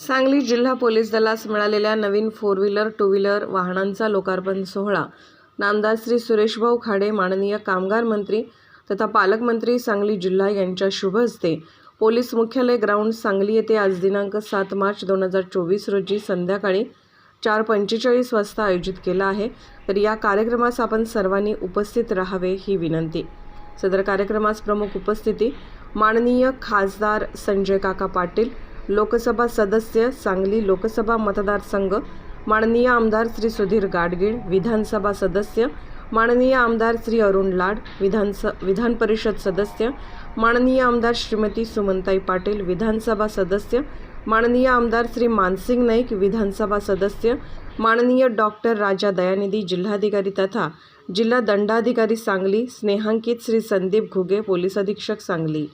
सांगली जिल्हा पोलीस दलास मिळालेल्या नवीन फोर व्हीलर टू व्हीलर वाहनांचा लोकार्पण सोहळा. नामदार श्री सुरेशभाऊ खाडे माननीय कामगार मंत्री तथा पालकमंत्री सांगली जिल्हा यांच्या शुभ हस्ते पोलीस मुख्यालय ग्राउंड सांगली येथे आज दिनांक सात मार्च दोन हजार चोवीस रोजी संध्याकाळी चार पंचेचाळीस वाजता आयोजित केला आहे. तर या कार्यक्रमास आपण सर्वांनी उपस्थित राहावे ही विनंती. सदर कार्यक्रमास प्रमुख उपस्थिती माननीय खासदार संजय काका पाटील लोकसभा सदस्य सांगली लोकसभा मतदारसंघ माननीय आमदार श्री सुधीर गाडगीळ विधानसभा सदस्य माननीय आमदार श्री अरुण लाड विधानस विधान परिषद सदस्य माननीय आमदार श्रीमती सुमनताई पाटील विधानसभा सदस्य माननीय आमदार श्री मानसिंग नाईक विधानसभा सदस्य माननीय डॉक्टर राजा दयानिधी जिल्हाधिकारी तथा जिल्हा दंडाधिकारी सांगली स्नेहांकित श्री संदीप घुगे पोलीस अधीक्षक सांगली.